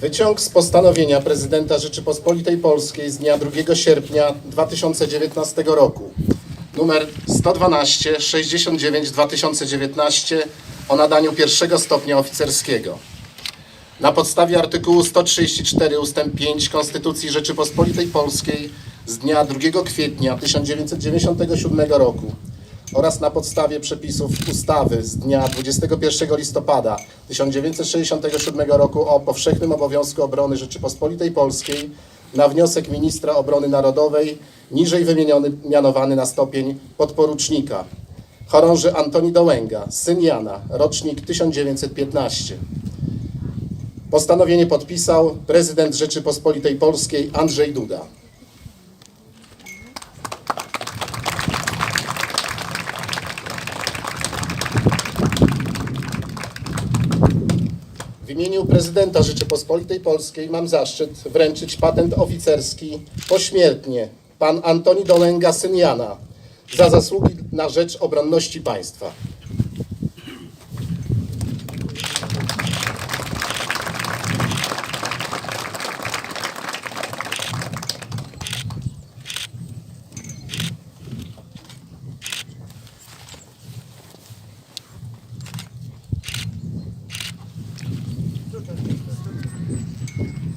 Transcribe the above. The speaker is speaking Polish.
Wyciąg z postanowienia prezydenta Rzeczypospolitej Polskiej z dnia 2 sierpnia 2019 roku numer 112 69 2019 o nadaniu pierwszego stopnia oficerskiego. Na podstawie artykułu 134 ust. 5 Konstytucji Rzeczypospolitej Polskiej z dnia 2 kwietnia 1997 roku oraz na podstawie przepisów ustawy z dnia 21 listopada 1967 roku o powszechnym obowiązku obrony Rzeczypospolitej Polskiej na wniosek ministra obrony narodowej niżej wymieniony mianowany na stopień podporucznika. Chorąży Antoni Dołęga, syn Jana, rocznik 1915. Postanowienie podpisał prezydent Rzeczypospolitej Polskiej Andrzej Duda. W imieniu prezydenta Rzeczypospolitej Polskiej mam zaszczyt wręczyć patent oficerski pośmiertnie pan Antoni Dolęga, syn Jana, za zasługi na rzecz obronności państwa.